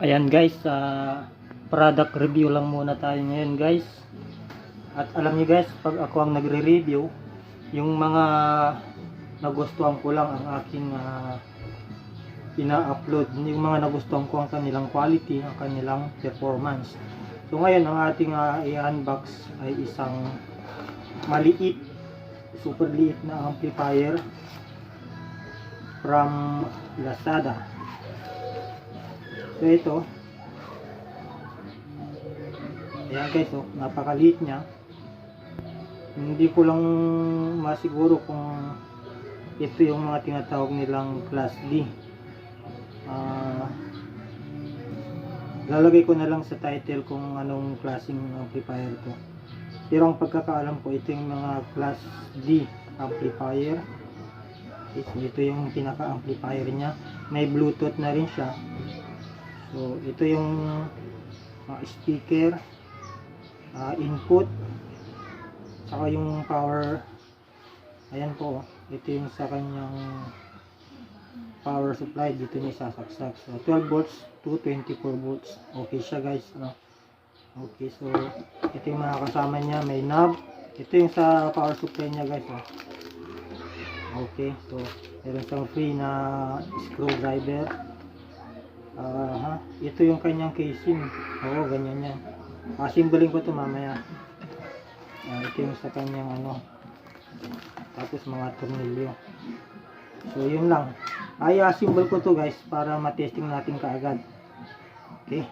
Ayan guys, sa product review lang muna tayo ngayon guys. At alam niyo guys, pag ako ang nagre-review, yung mga nagustuhan ko lang ang aking ah, ina-upload. Yung mga nagustuhan ko ang kanilang quality, ang kanilang performance. So ngayon, ang ating ah, i-unbox ay isang maliit, super liit na amplifier from Lazada. So ito. Ayan guys, oh, napakaliit niya. Hindi ko lang masiguro kung ito yung mga tinatawag nilang class D. Ah, lalagay ko na lang sa title kung anong klaseng amplifier to. Pero ang pagkakaalam ko, ito yung mga class D amplifier. Ito yung pinaka-amplifier niya. May Bluetooth na rin siya. So, ito yung uh, speaker, uh, input, saka yung power. Ayan po, ito yung sa kanyang power supply. Dito niya sasaksak. So, 12 volts to 24 volts. Okay siya guys. No? Okay, so ito yung mga kasama niya. May knob. Ito yung sa power supply niya guys. Oh. Okay, so meron siyang free na screwdriver. Aha, ito yung kanyang casing. Oo, ganyan yan. Pasimbolin ko to mamaya. Ah, ito yung sa kanyang ano. Tapos mga tornilyo. So, yun lang. Ay, asimbol ko to guys para matesting natin kaagad. Okay.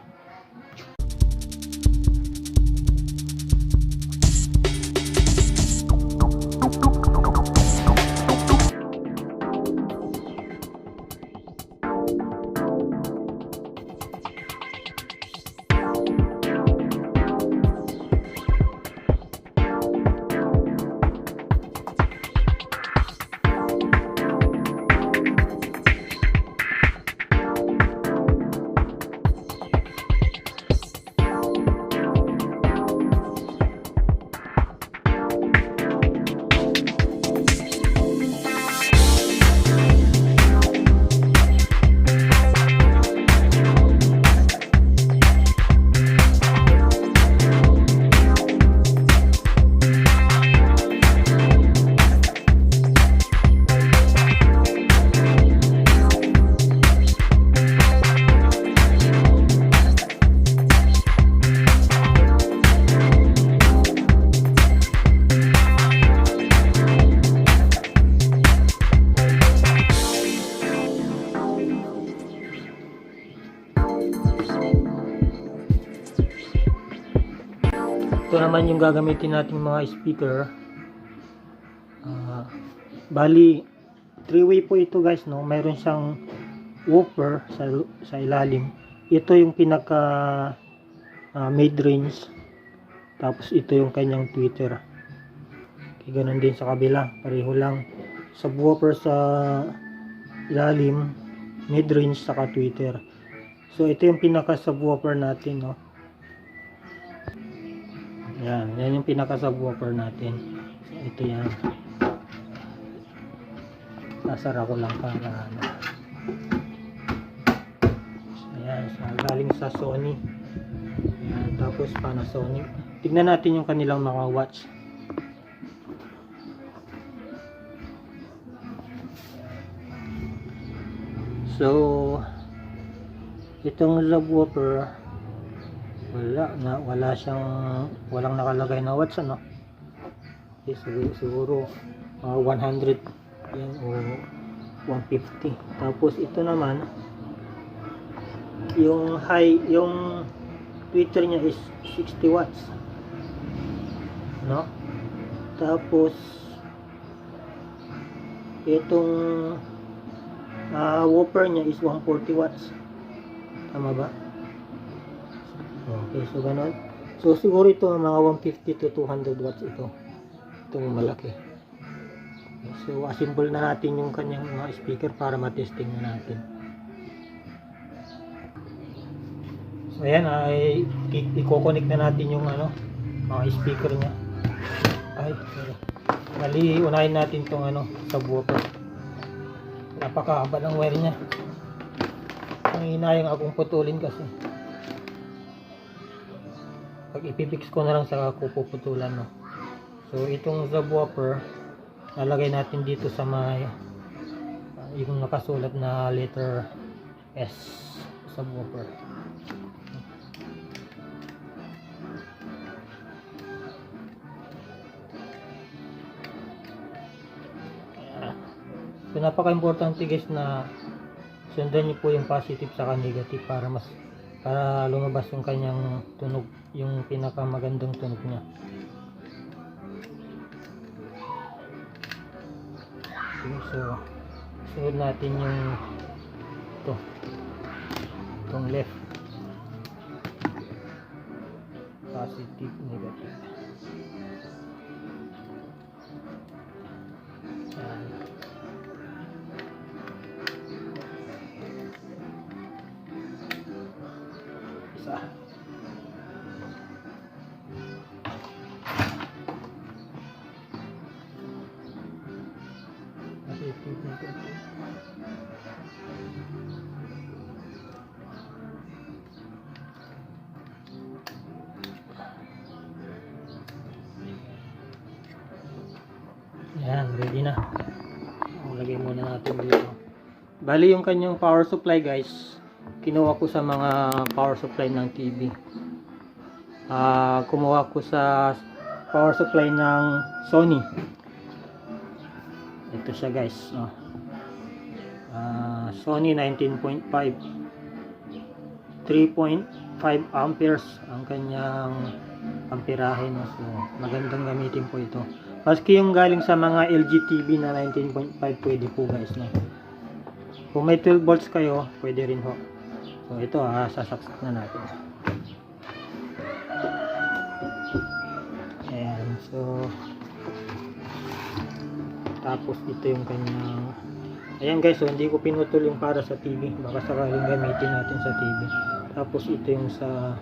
Yung gagamitin nating mga speaker. Ah, bali, three-way po ito guys, no? Mayroon siyang woofer sa, sa ilalim. Ito yung pinaka ah, mid-range. Tapos ito yung kanyang tweeter. Okay, ganun din sa kabila. Pareho lang. Subwoofer sa ilalim, mid-range, saka tweeter. So, ito yung pinaka subwoofer natin, no? Yan, yan yung pinaka subwoofer natin. Ito yan. Sasara ko lang para ano. Ayan, so, galing sa Sony. Ayan, tapos Panasonic. Tignan natin yung kanilang mga watch. So, itong subwoofer wala na wala siyang walang nakalagay na watts ano? Okay, siguro, siguro mga 100 yan o 150 tapos ito naman yung high yung tweeter niya is 60 watts. No? Tapos itong ah, whooper niya is 140 watts. Tama ba Okay, so ganun. So siguro ito mga 150 to 200 watts ito. Itong malaki. So assemble na natin yung kanyang mga speaker para matesting na natin. So ayan ay i- i-connect na natin yung ano mga speaker niya. Ay, sorry. Mali, unahin natin tong ano subwoofer. Napakahaba ng wire niya. nanginayang akong putulin kasi. Pag ipipix ko na lang sa ako puputulan no. So itong subwoofer lalagay natin dito sa may ah, yung nakasulat na letter S subwoofer. So napaka-importante guys na sundan niyo po yung positive saka negative para mas para lumabas yung kanyang tunog, yung pinakamagandang tunog niya. Okay, so sunod natin yung ito itong left positive negative positive negative Yan, ready na. Lagay muna natin dito. Bali yung kanyang power supply guys, kinuha ko sa mga power supply ng TV. Ah, kumuha ko sa power supply ng Sony. Ito siya guys. Oh. Ah, Sony 19.5 3.5 amperes ang kanyang amperahe no. So, magandang gamitin po ito. Maski yung galing sa mga LG TV na 19.5 pwede po guys no. Kung may 12 volts kayo, pwede rin ho. So ito ah, sasaksak na natin. Ayan, so tapos ito yung kanyang Ayan guys, so hindi ko pinutol yung para sa TV. Baka sakaling gamitin natin sa TV. Tapos ito yung sa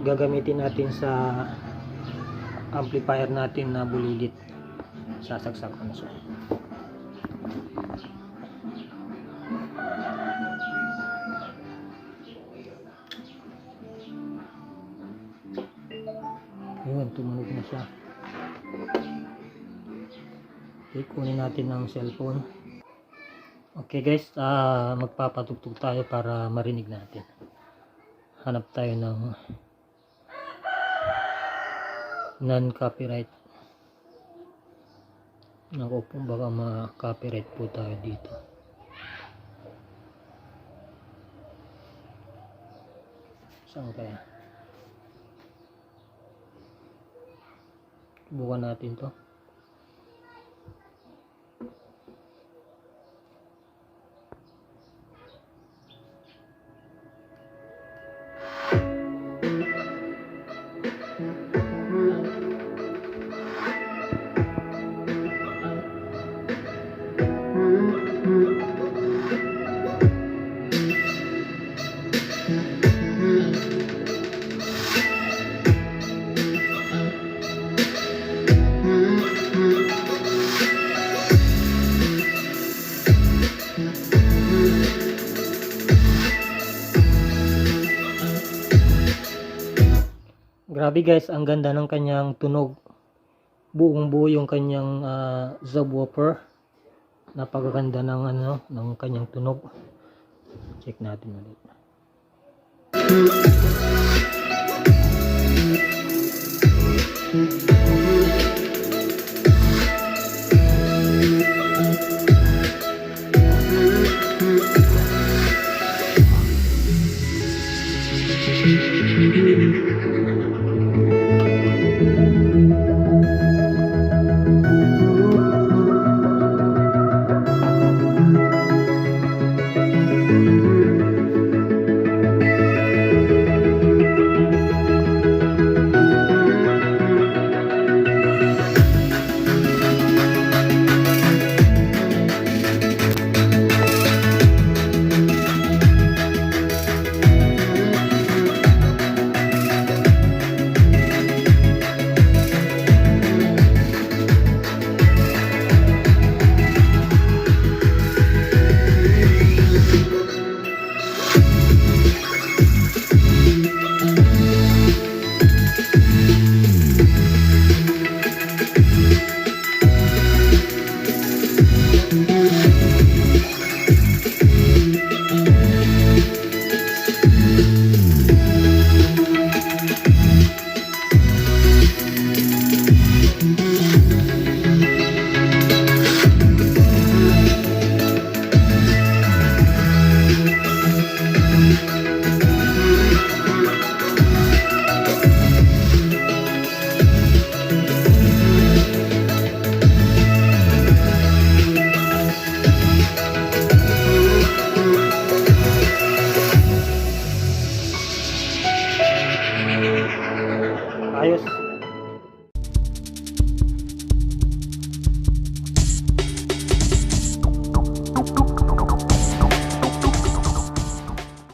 gagamitin natin sa amplifier natin na bulilit. Sasaksak ko na siya. Yun, tumunog na siya. Okay, kunin natin ang cellphone. Okay guys, ah magpapatugtog tayo para marinig natin. Hanap tayo ng non-copyright. Naku po, baka ma-copyright po tayo dito. Saan kaya? Subukan natin to. Grabe guys, ang ganda ng kanyang tunog. Buong buo yung kanyang uh, subwoofer. Napakaganda ng ano, ng kanyang tunog. Check natin ulit.